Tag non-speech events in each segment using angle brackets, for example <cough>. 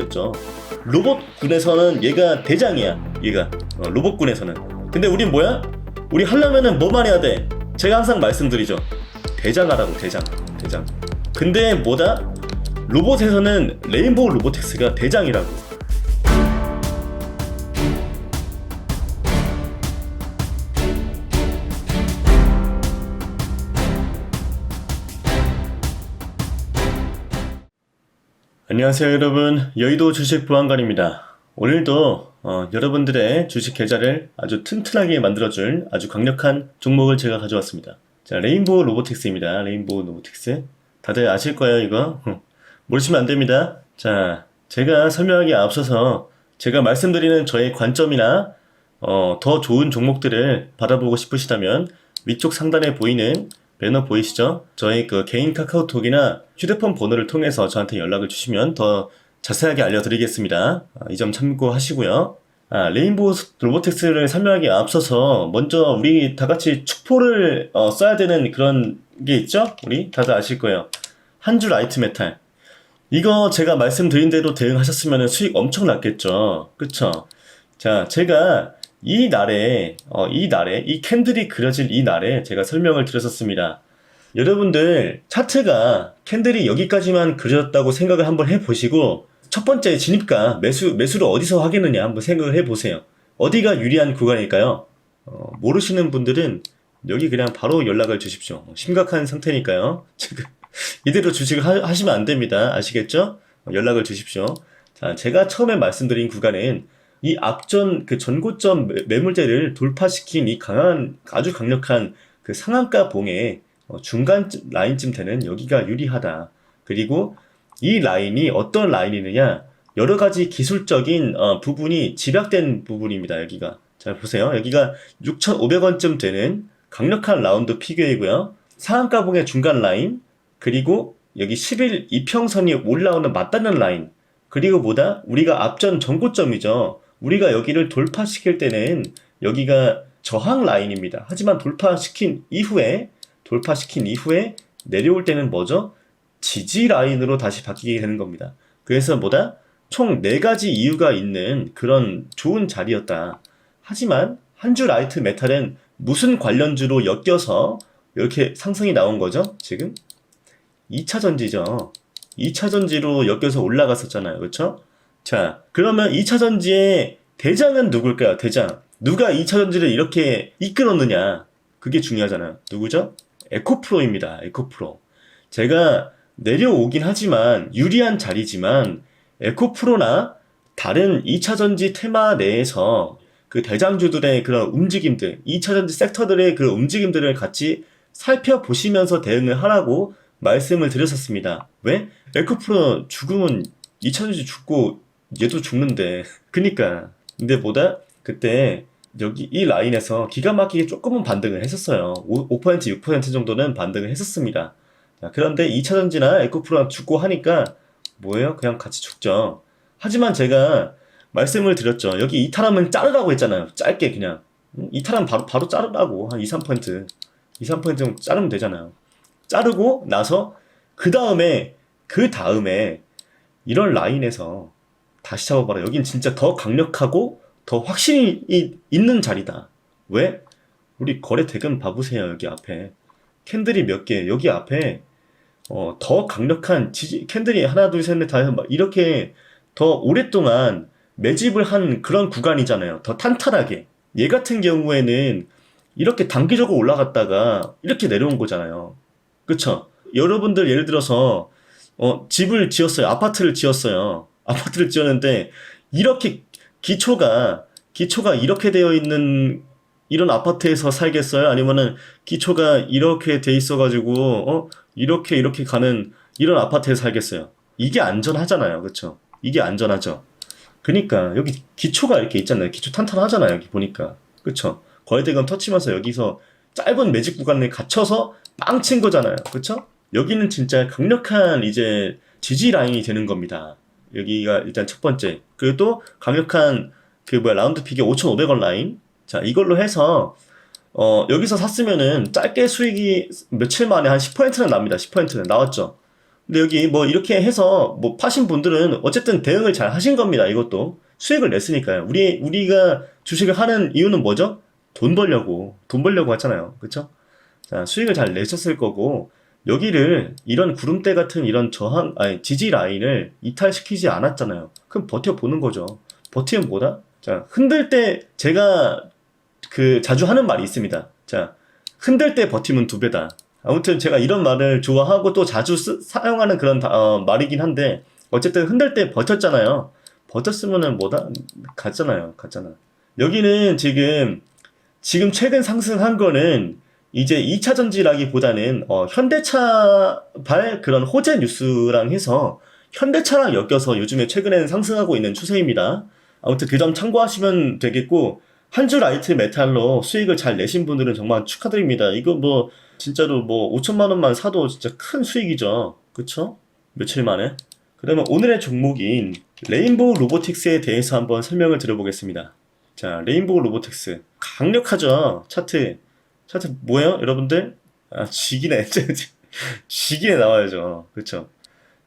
였죠 로봇군에서는 얘가 대장이야 얘가 어, 로봇군에서는 근데 우린 뭐야? 우리 하려면은 뭐만 해야 돼? 제가 항상 말씀드리죠 대장하라고 대장 대장 근데 뭐다? 로봇에서는 레인보우 로보텍스가 대장이라고 안녕하세요 여러분. 여의도 주식 보안관입니다. 오늘도 어, 여러분들의 주식 계좌를 아주 튼튼하게 만들어줄 아주 강력한 종목을 제가 가져왔습니다. 자 레인보우 로보틱스입니다. 레인보우 로보틱스. 다들 아실 거예요 이거? 모르시면 안 됩니다. 자 제가 설명하기 앞서서 제가 말씀드리는 저의 관점이나 어, 더 좋은 종목들을 받아보고 싶으시다면 위쪽 상단에 보이는 배너 보이시죠? 저희 그 개인 카카오톡이나 휴대폰 번호를 통해서 저한테 연락을 주시면 더 자세하게 알려드리겠습니다. 아, 이점 참고하시고요. 아, 레인보우 로보텍스를 설명하기 앞서서 먼저 우리 다 같이 축포를 어, 써야 되는 그런 게 있죠? 우리 다들 아실 거예요. 한줄 라이트 메탈. 이거 제가 말씀드린 대로 대응하셨으면 수익 엄청 났겠죠. 그쵸? 자, 제가 이 날에, 어, 이 날에, 이 캔들이 그려질 이 날에 제가 설명을 드렸었습니다. 여러분들, 차트가 캔들이 여기까지만 그려졌다고 생각을 한번 해보시고, 첫 번째 진입가, 매수, 매수를 어디서 하겠느냐 한번 생각을 해보세요. 어디가 유리한 구간일까요? 어, 모르시는 분들은 여기 그냥 바로 연락을 주십시오. 심각한 상태니까요. <laughs> 지금 이대로 주식을 하, 하시면 안 됩니다. 아시겠죠? 어, 연락을 주십시오. 자, 제가 처음에 말씀드린 구간은 이 앞전 그 전고점 매- 매물대를 돌파시킨 이 강한 아주 강력한 그 상한가 봉의 어, 중간 라인쯤 되는 여기가 유리하다. 그리고 이 라인이 어떤 라인이느냐 여러 가지 기술적인 어, 부분이 집약된 부분입니다. 여기가 자 보세요. 여기가 6,500원쯤 되는 강력한 라운드 피겨이고요. 상한가 봉의 중간 라인 그리고 여기 10일 이평선이 올라오는 맞닿는 라인 그리고 뭐다 우리가 앞전 전고점이죠. 우리가 여기를 돌파시킬 때는 여기가 저항 라인입니다. 하지만 돌파시킨 이후에 돌파시킨 이후에 내려올 때는 뭐죠? 지지 라인으로 다시 바뀌게 되는 겁니다. 그래서 뭐다? 총네 가지 이유가 있는 그런 좋은 자리였다. 하지만 한 주 라이트 메탈은 무슨 관련주로 엮여서 이렇게 상승이 나온 거죠? 지금 2차 전지죠. 2차 전지로 엮여서 올라갔었잖아요. 그렇죠? 자, 그러면 2차 전지의 대장은 누굴까요? 대장. 누가 2차 전지를 이렇게 이끌었느냐? 그게 중요하잖아요. 누구죠? 에코프로입니다. 에코프로. 제가 내려오긴 하지만 유리한 자리지만 에코프로나 다른 2차 전지 테마 내에서 그 대장주들의 그런 움직임들, 2차 전지 섹터들의 그 움직임들을 같이 살펴보시면서 대응을 하라고 말씀을 드렸었습니다. 왜? 에코프로 죽으면 2차 전지 죽고 얘도 죽는데. <laughs> 그니까. 근데 뭐다? 그때 여기 이 라인에서 기가 막히게 조금은 반등을 했었어요. 5%, 6% 정도는 반등을 했었습니다. 자, 그런데 2차 전지나 에코프로가 죽고 하니까 뭐예요? 그냥 같이 죽죠. 하지만 제가 말씀을 드렸죠. 여기 이탈하면 자르라고 했잖아요. 짧게 그냥. 응? 이탈하면 바로, 바로 자르라고. 한 2, 3%. 2, 3% 정도 자르면 되잖아요. 자르고 나서 그 다음에, 그 다음에 이런 라인에서 다시 잡아봐라. 여긴 진짜 더 강력하고 더 확신이 이- 있는 자리다. 왜? 우리 거래 대금 봐보세요. 여기 앞에. 캔들이 몇 개, 여기 앞에 어, 더 강력한 지지, 캔들이 하나, 둘, 셋, 넷, 다 해서 막 이렇게 더 오랫동안 매집을 한 그런 구간이잖아요. 더 탄탄하게. 얘 같은 경우에는 이렇게 단기적으로 올라갔다가 이렇게 내려온 거잖아요. 그쵸? 여러분들 예를 들어서 어, 집을 지었어요. 아파트를 지었어요. 아파트를 지었는데 이렇게 기초가 기초가 이렇게 되어 있는 이런 아파트에서 살겠어요? 아니면은 기초가 이렇게 돼 있어가지고 어 이렇게 이렇게 가는 이런 아파트에 살겠어요? 이게 안전하잖아요, 그렇죠? 이게 안전하죠. 그러니까 여기 기초가 이렇게 있잖아요. 기초 탄탄하잖아요. 여기 보니까 그렇죠? 거래대금 터치면서 여기서 짧은 매직 구간에 갇혀서 빵 친 거잖아요, 그렇죠? 여기는 진짜 강력한 이제 지지 라인이 되는 겁니다. 여기가 일단 첫 번째. 그리고 또 강력한 그 뭐야 라운드 픽의 5,500원 라인. 자 이걸로 해서 어 여기서 샀으면은 짧게 수익이 며칠 만에 한 10%는 납니다. 10%는 나왔죠. 근데 여기 뭐 이렇게 해서 뭐 파신 분들은 어쨌든 대응을 잘 하신 겁니다. 이것도 수익을 냈으니까요. 우리 우리가 주식을 하는 이유는 뭐죠? 돈 벌려고 돈 벌려고 하잖아요. 그렇죠? 자, 수익을 잘 내셨을 거고 여기를 이런 구름대 같은 이런 저항 아니 지지 라인을 이탈시키지 않았잖아요. 그럼 버텨 보는 거죠. 버티면 뭐다? 자, 흔들 때 제가 그 자주 하는 말이 있습니다. 자, 흔들 때 버티면 두 배다. 아무튼 제가 이런 말을 좋아하고 또 자주 쓰- 사용하는 그런 다- 어, 말이긴 한데 어쨌든 흔들 때 버텼잖아요. 버텼으면은 뭐다? 갔잖아요. 갔잖아. 여기는 지금 지금 최근 상승한 거는 이제 2차 전지라기보다는 어, 현대차발 그런 호재 뉴스랑 해서 현대차랑 엮여서 요즘에 최근에는 상승하고 있는 추세입니다. 아무튼 그 점 참고하시면 되겠고 한주 라이트 메탈로 수익을 잘 내신 분들은 정말 축하드립니다. 이거 뭐 진짜로 뭐 5천만 원만 사도 진짜 큰 수익이죠. 그쵸? 며칠 만에. 그러면 오늘의 종목인 레인보우 로보틱스에 대해서 한번 설명을 드려보겠습니다. 자, 레인보우 로보틱스. 강력하죠? 차트. 차트 뭐예요? 여러분들? 아, 쥐기네. <laughs> 쥐기네 나와야죠. 그쵸?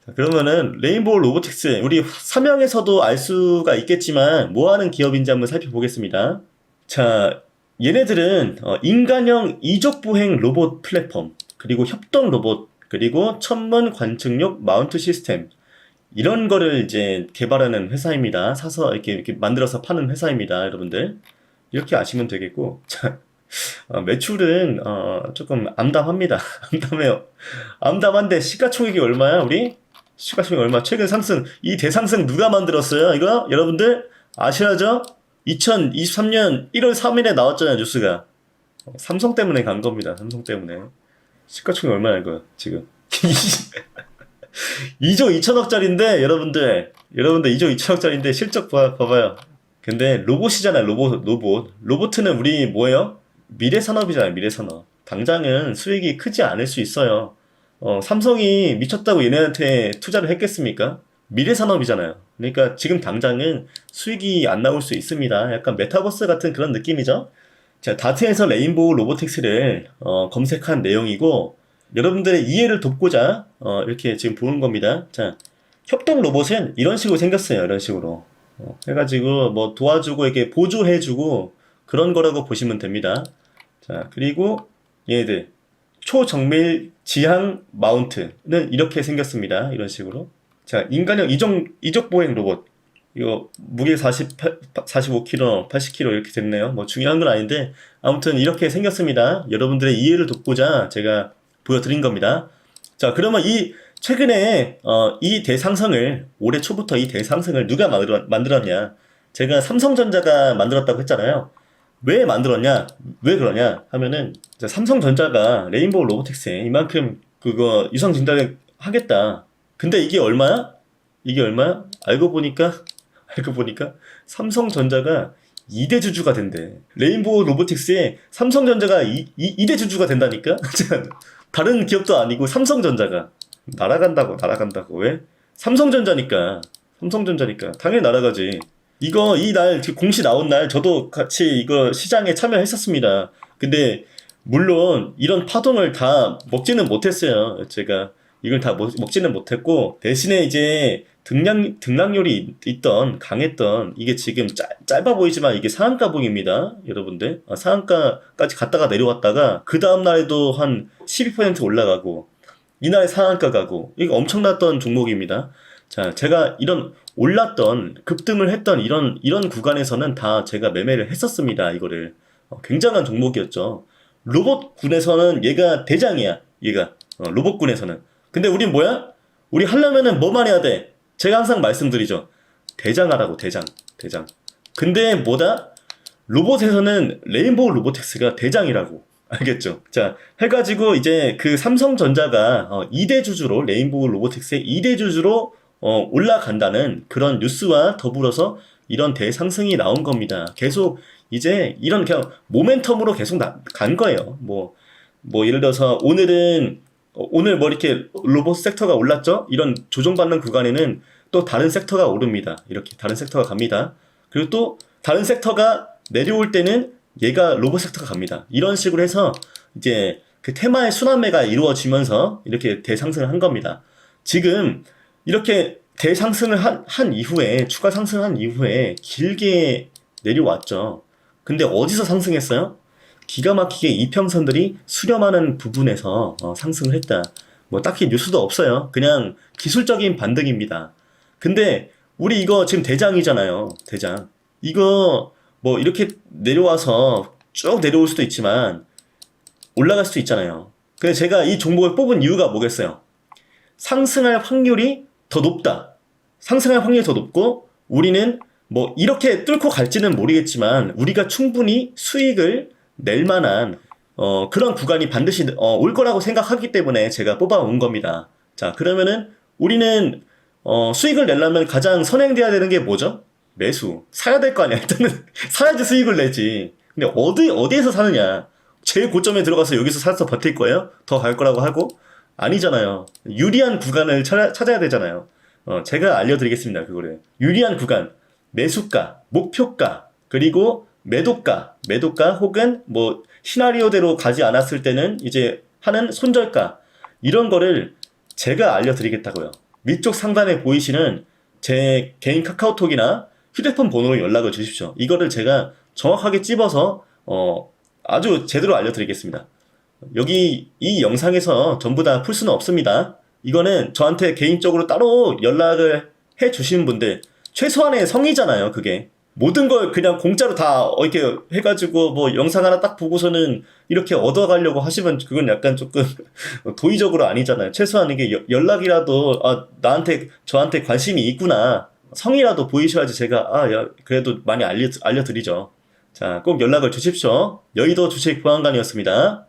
자, 그러면은 레인보우 로보틱스. 우리 사명에서도 알 수가 있겠지만 뭐 하는 기업인지 한번 살펴보겠습니다. 자, 얘네들은 어, 인간형 이족 보행 로봇 플랫폼, 그리고 협동 로봇, 그리고 천문 관측용 마운트 시스템 이런 거를 이제 개발하는 회사입니다. 사서 이렇게 이렇게 만들어서 파는 회사입니다, 여러분들. 이렇게 아시면 되겠고, 자, 어, 매출은 어, 조금 암담합니다. <laughs> 암담해요. 암담한데 시가총액이 얼마야, 우리? 시가총액 얼마? 최근 상승 이 대상승 누가 만들었어요? 이거 여러분들 아셔야죠? 2023년 1월 3일에 나왔잖아요, 뉴스가. 어, 삼성 때문에 간 겁니다. 삼성 때문에. 시가총액 얼마야, 이거, 지금. <laughs> 2조 2천억짜리인데, 여러분들. 여러분들 2조 2천억짜리인데 실적 봐, 봐봐요. 근데 로봇이잖아요, 로봇, 로봇. 로봇은 우리 뭐예요? 미래 산업이잖아요, 미래 산업. 당장은 수익이 크지 않을 수 있어요. 어, 삼성이 미쳤다고 얘네한테 투자를 했겠습니까? 미래 산업이잖아요. 그러니까 지금 당장은 수익이 안 나올 수 있습니다. 약간 메타버스 같은 그런 느낌이죠. 자, 다트에서 레인보우 로보틱스를 어, 검색한 내용이고 여러분들의 이해를 돕고자 어, 이렇게 지금 보는 겁니다. 자, 협동 로봇은 이런 식으로 생겼어요. 이런 식으로 어, 해가지고 뭐 도와주고 이렇게 보조해주고 그런 거라고 보시면 됩니다. 자, 그리고 얘들 초정밀 지향 마운트는 이렇게 생겼습니다. 이런 식으로. 자, 인간형 이종, 이족 보행 로봇. 이거 무게 48, 45kg, 80kg 이렇게 됐네요. 뭐 중요한 건 아닌데 아무튼 이렇게 생겼습니다. 여러분들의 이해를 돕고자 제가 보여드린 겁니다. 자, 그러면 이 최근에 어, 이 대상승을 올해 초부터 이 대상승을 누가 만들었, 만들었냐? 제가 삼성전자가 만들었다고 했잖아요. 왜 만들었냐? 왜 그러냐? 하면은 자, 삼성전자가 레인보우 로보틱스에 이만큼 그거 유상 진단을 하겠다. 근데 이게 얼마야? 이게 얼마야? 알고 보니까 <laughs> 알고 보니까 삼성전자가 2대 주주가 된대. 레인보우 로보틱스에 삼성전자가 2, 이대 주주가 된다니까? <laughs> 다른 기업도 아니고 삼성전자가 날아간다고 날아간다고 왜? 삼성전자니까 삼성전자니까 당연히 날아가지. 이거 이 날 공시 나온 날 저도 같이 이거 시장에 참여했었습니다. 근데 물론 이런 파동을 다 먹지는 못했어요. 제가 이걸 다 먹, 먹지는 못했고 대신에 이제 등량 등락률이 있던 강했던 이게 지금 짧, 짧아 보이지만 이게 상한가봉입니다, 여러분들. 아, 상한가까지 갔다가 내려왔다가 그 다음 날에도 한 12% 올라가고 이날에 상한가 가고 이거 엄청났던 종목입니다. 자, 제가 이런 올랐던 급등을 했던 이런 이런 구간에서는 다 제가 매매를 했었습니다. 이거를 어, 굉장한 종목이었죠. 로봇군에서는 얘가 대장이야. 얘가 어, 로봇군에서는. 근데 우린 뭐야? 우리 하려면은 뭐만 해야 돼? 제가 항상 말씀드리죠. 대장하라고 대장, 대장. 근데 뭐다? 로봇에서는 레인보우 로보틱스가 대장이라고. 알겠죠? 자, 해가지고 이제 그 삼성전자가 어, 2대 주주로 레인보우 로보틱스의 2대 주주로 어, 올라간다는 그런 뉴스와 더불어서 이런 대상승이 나온 겁니다. 계속 이제 이런 그냥 모멘텀으로 계속 나- 간 거예요. 뭐, 뭐 예를 들어서 오늘은 어, 오늘 뭐 이렇게 로봇 섹터가 올랐죠? 이런 조정받는 구간에는 또 다른 섹터가 오릅니다. 이렇게 다른 섹터가 갑니다. 그리고 또 다른 섹터가 내려올 때는 얘가 로봇 섹터가 갑니다. 이런 식으로 해서 이제 그 테마의 순환매가 이루어지면서 이렇게 대상승을 한 겁니다. 지금 이렇게 대상승을 한, 한 이후에, 추가 상승한 이후에 길게 내려왔죠. 근데 어디서 상승했어요? 기가 막히게 이평선들이 수렴하는 부분에서 어, 상승을 했다. 뭐 딱히 뉴스도 없어요. 그냥 기술적인 반등입니다. 근데 우리 이거 지금 대장이잖아요. 대장. 이거 뭐 이렇게 내려와서 쭉 내려올 수도 있지만 올라갈 수도 있잖아요. 근데 제가 이 종목을 뽑은 이유가 뭐겠어요? 상승할 확률이 더 높다. 상승할 확률이 더 높고 우리는 뭐 이렇게 뚫고 갈지는 모르겠지만 우리가 충분히 수익을 낼 만한 어, 그런 구간이 반드시 어, 올 거라고 생각하기 때문에 제가 뽑아온 겁니다. 자, 그러면은 우리는 어, 수익을 내려면 가장 선행돼야 되는 게 뭐죠? 매수. 사야 될 거 아니야. 일단은 <laughs> 사야지 수익을 내지. 근데 어디 어디에서 사느냐? 제일 고점에 들어가서 여기서 사서 버틸 거예요? 더 갈 거라고 하고 아니잖아요. 유리한 구간을 찾아, 찾아야 되잖아요. 어, 제가 알려드리겠습니다. 그거를 유리한 구간, 매수가, 목표가, 그리고 매도가, 매도가 혹은 뭐 시나리오대로 가지 않았을 때는 이제 하는 손절가 이런 거를 제가 알려드리겠다고요. 위쪽 상단에 보이시는 제 개인 카카오톡이나 휴대폰 번호로 연락을 주십시오. 이거를 제가 정확하게 찝어서 어, 아주 제대로 알려드리겠습니다. 여기 이 영상에서 전부 다 풀 수는 없습니다. 이거는 저한테 개인적으로 따로 연락을 해 주신 분들 최소한의 성의잖아요, 그게. 모든 걸 그냥 공짜로 다 이렇게 해가지고 뭐 영상 하나 딱 보고서는 이렇게 얻어가려고 하시면 그건 약간 조금 <laughs> 도의적으로 아니잖아요. 최소한 이게 여- 연락이라도 아 나한테 저한테 관심이 있구나 성이라도 보이셔야지 제가 아 야, 그래도 많이 알려 알려드리죠. 자 꼭 연락을 주십시오. 여의도 주식 보안관이었습니다.